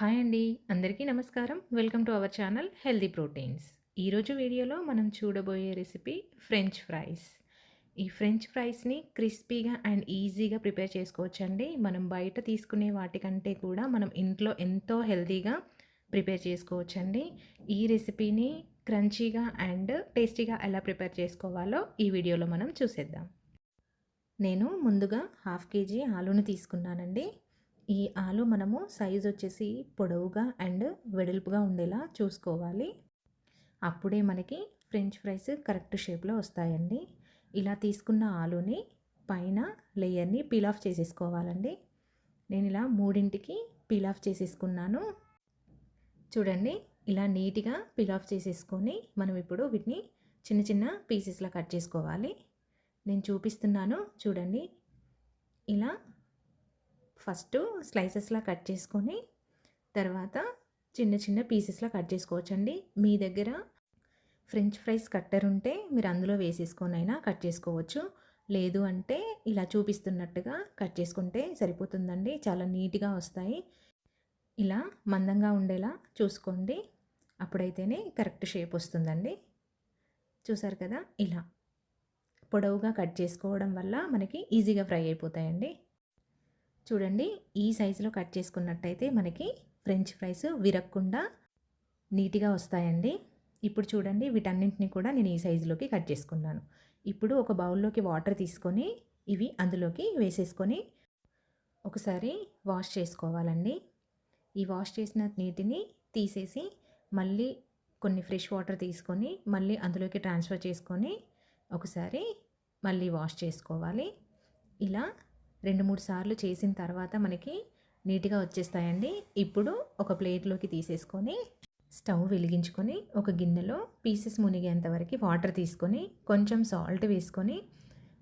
Hi అండి. అందరికీ నమస్కారం. Welcome to our channel healthy proteins. ఈరోజు వీడియోలో మనం చూడబోయే రెసిపీ ఫ్రెంచ్ ఫ్రైస్. ఈ ఫ్రెంచ్ ఫ్రైస్ని క్రిస్పీగా అండ్ ఈజీగా ప్రిపేర్ చేసుకోవచ్చండి. మనం బయట తీసుకునే వాటికంటే కూడా మనం ఇంట్లో ఎంతో హెల్తీగా ప్రిపేర్ చేసుకోవచ్చండి. ఈ రెసిపీని క్రంచీగా అండ్ టేస్టీగా ఎలా ప్రిపేర్ చేసుకోవాలో ఈ వీడియోలో మనం చూసేద్దాం. నేను ముందుగా హాఫ్ కేజీ ఆలూని తీసుకున్నానండి. ఈ ఆలు మనము సైజ్ వచ్చేసి పొడవుగా అండ్ వెడల్పుగా ఉండేలా చూసుకోవాలి. అప్పుడే మనకి ఫ్రెంచ్ ఫ్రైస్ కరెక్ట్ షేప్లో వస్తాయండి. ఇలా తీసుకున్న ఆలుని పైన లేయర్ని పీల్ ఆఫ్ చేసేసుకోవాలండి. నేను ఇలా మూడింటికి పీల్ ఆఫ్ చేసేసుకున్నాను. చూడండి ఇలా నీట్గా పీల్ ఆఫ్ చేసేసుకొని మనం ఇప్పుడు వీటిని చిన్న చిన్న పీసెస్లా కట్ చేసుకోవాలి. నేను చూపిస్తున్నాను చూడండి. ఇలా ఫస్ట్ స్లైసెస్లా కట్ చేసుకొని తర్వాత చిన్న చిన్న పీసెస్లా కట్ చేసుకోవచ్చండి. మీ దగ్గర ఫ్రెంచ్ ఫ్రైస్ కట్టర్ ఉంటే మీరు అందులో వేసేసుకొని అయినా కట్ చేసుకోవచ్చు. లేదు అంటే ఇలా చూపిస్తున్నట్టుగా కట్ చేసుకుంటే సరిపోతుందండి. చాలా నీట్గా వస్తాయి. ఇలా మందంగా ఉండేలా చూసుకోండి. అప్పుడైతేనే కరెక్ట్ షేప్ వస్తుందండి. చూసారు కదా? ఇలా పొడవుగా కట్ చేసుకోవడం వల్ల మనకి ఈజీగా ఫ్రై అయిపోతాయండి. చూడండి ఈ సైజులో కట్ చేసుకున్నట్టయితే మనకి ఫ్రెంచ్ ఫ్రైస్ విరక్కుండా నీట్గా వస్తాయండి. ఇప్పుడు చూడండి వీటన్నింటిని కూడా నేను ఈ సైజులోకి కట్ చేసుకున్నాను. ఇప్పుడు ఒక బౌల్లోకి వాటర్ తీసుకొని ఇవి అందులోకి వేసేసుకొని ఒకసారి వాష్ చేసుకోవాలండి. ఈ వాష్ చేసిన నీటిని తీసేసి మళ్ళీ కొన్ని ఫ్రెష్ వాటర్ తీసుకొని మళ్ళీ అందులోకి ట్రాన్స్ఫర్ చేసుకొని ఒకసారి మళ్ళీ వాష్ చేసుకోవాలి. ఇలా రెండు మూడు సార్లు చేసిన తర్వాత మనకి నీట్గా వచ్చేస్తాయండి. ఇప్పుడు ఒక ప్లేట్లోకి తీసేసుకొని స్టవ్ వెలిగించుకొని ఒక గిన్నెలో పీసెస్ మునిగేంత వరకు వాటర్ తీసుకొని కొంచెం సాల్ట్ వేసుకొని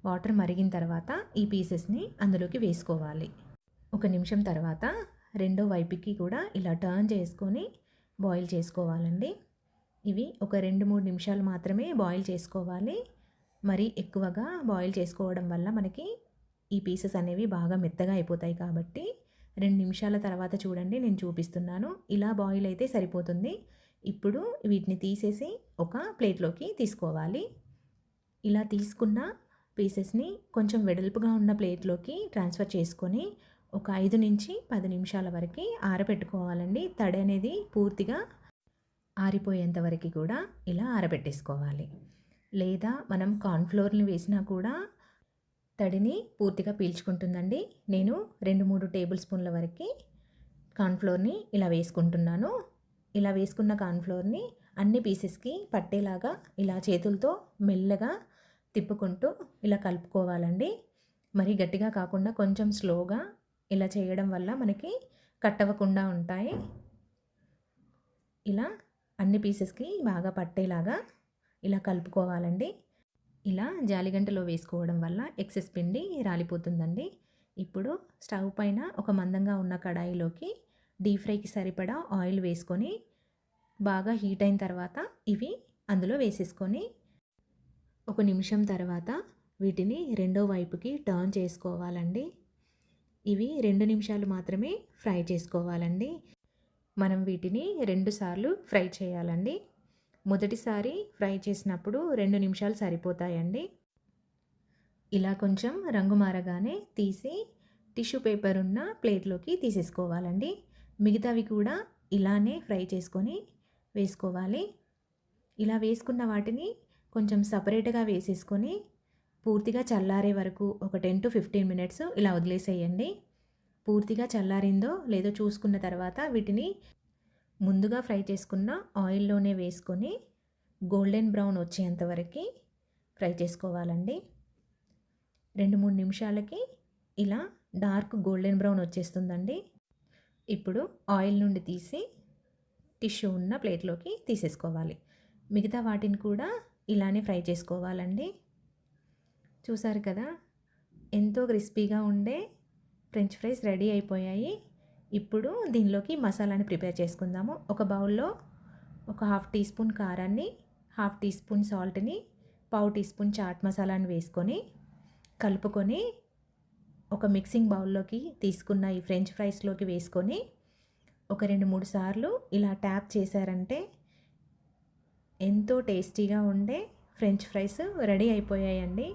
వాటర్ మరిగిన తర్వాత ఈ పీసెస్ని అందులోకి వేసుకోవాలి. ఒక నిమిషం తర్వాత రెండో వైపుకి కూడా ఇలా టర్న్ చేసుకొని బాయిల్ చేసుకోవాలండి. ఇవి ఒక రెండు మూడు నిమిషాలు మాత్రమే బాయిల్ చేసుకోవాలి. మరి ఎక్కువగా బాయిల్ చేసుకోవడం వల్ల మనకి ఈ పీసెస్ అనేవి బాగా మెత్తగా అయిపోతాయి కాబట్టి రెండు నిమిషాల తర్వాత చూడండి నేను చూపిస్తున్నాను. ఇలా బాయిల్ అయితే సరిపోతుంది. ఇప్పుడు వీటిని తీసేసి ఒక ప్లేట్లోకి తీసుకోవాలి. ఇలా తీసుకున్న పీసెస్ని కొంచెం వెడల్పుగా ఉన్న ప్లేట్లోకి ట్రాన్స్ఫర్ చేసుకొని ఒక ఐదు నుంచి పది నిమిషాల వరకు ఆరబెట్టుకోవాలండి. తడి అనేది పూర్తిగా ఆరిపోయేంత వరకు కూడా ఇలా ఆరబెట్టేసుకోవాలి. లేదా మనం కార్న్ఫ్లోర్ని వేసినా కూడా తడిని పూర్తిగా పీల్చుకుంటుందండి. నేను రెండు మూడు టేబుల్ స్పూన్ల వరకు కార్న్ఫ్లోర్ని ఇలా వేసుకుంటున్నాను. ఇలా వేసుకున్న కార్న్ఫ్లోర్ని అన్ని పీసెస్కి పట్టేలాగా ఇలా చేతులతో మెల్లగా తిప్పుకుంటూ ఇలా కలుపుకోవాలండి. మరీ గట్టిగా కాకుండా కొంచెం స్లోగా ఇలా చేయడం వల్ల మనకి కట్టవకుండా ఉంటాయి. ఇలా అన్ని పీసెస్కి బాగా పట్టేలాగా ఇలా కలుపుకోవాలండి. ఇలా జాలిగంటలో వేసుకోవడం వల్ల ఎక్సెస్ పిండి రాలిపోతుందండి. ఇప్పుడు స్టవ్ పైన ఒక మందంగా ఉన్న కడాయిలోకి డీప్ ఫ్రైకి సరిపడా ఆయిల్ వేసుకొని బాగా హీట్ అయిన తర్వాత ఇవి అందులో వేసేసుకొని ఒక నిమిషం తర్వాత వీటిని రెండో వైపుకి టర్న్ చేసుకోవాలండి. ఇవి రెండు నిమిషాలు మాత్రమే ఫ్రై చేసుకోవాలండి. మనం వీటిని రెండుసార్లు ఫ్రై చేయాలండి. మొదటిసారి ఫ్రై చేసినప్పుడు రెండు నిమిషాలు సరిపోతాయండి. ఇలా కొంచెం రంగు మారగానే తీసి టిష్యూ పేపర్ ఉన్న ప్లేట్లోకి తీసేసుకోవాలండి. మిగతావి కూడా ఇలానే ఫ్రై చేసుకొని వేసుకోవాలి. ఇలా వేసుకున్న వాటిని కొంచెం సపరేట్గా వేసేసుకొని పూర్తిగా చల్లారే వరకు ఒక టెన్ టు ఫిఫ్టీన్ మినిట్స్ ఇలా వదిలేసేయండి. పూర్తిగా చల్లారిందో లేదో చూసుకున్న తర్వాత వీటిని ముందుగా ఫ్రై చేసుకున్న ఆయిల్లోనే వేసుకొని గోల్డెన్ బ్రౌన్ వచ్చేంత వరకు ఫ్రై చేసుకోవాలండి. రెండు మూడు నిమిషాలకి ఇలా డార్క్ గోల్డెన్ బ్రౌన్ వచ్చేస్తుందండి. ఇప్పుడు ఆయిల్ నుండి తీసి టిష్యూ ఉన్న ప్లేట్లోకి తీసేసుకోవాలి. మిగతా వాటిని కూడా ఇలానే ఫ్రై చేసుకోవాలండి. చూసారు కదా? ఎంతో క్రిస్పీగా ఉండే ఫ్రెంచ్ ఫ్రైస్ రెడీ అయిపోయాయి. ఇప్పుడు దీనిలోకి మసాలాని ప్రిపేర్ చేసుకుందాము. ఒక బౌల్లో ఒక హాఫ్ టీ స్పూన్ కారాన్ని హాఫ్ టీ స్పూన్ సాల్ట్ని పావు టీ స్పూన్ చాట్ మసాలాని వేసుకొని కలుపుకొని ఒక మిక్సింగ్ బౌల్లోకి తీసుకున్న ఈ ఫ్రెంచ్ ఫ్రైస్లోకి వేసుకొని ఒక రెండు మూడు సార్లు ఇలా ట్యాప్ చేశారంటే ఎంతో టేస్టీగా ఉండే ఫ్రెంచ్ ఫ్రైస్ రెడీ అయిపోయాయండి.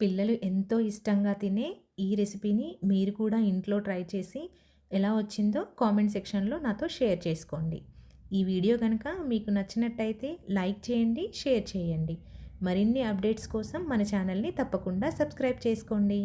పిల్లలు ఎంతో ఇష్టంగా తినే ఈ రెసిపీని మీరు కూడా ఇంట్లో ట్రై చేసి ఎలా వచ్చిందో కామెంట్ సెక్షన్లో నాతో షేర్ చేసుకోండి. ఈ వీడియో కనుక మీకు నచ్చినట్టయితే లైక్ చేయండి షేర్ చేయండి. మరిన్ని అప్డేట్స్ కోసం మన ఛానల్ని తప్పకుండా సబ్స్క్రైబ్ చేసుకోండి.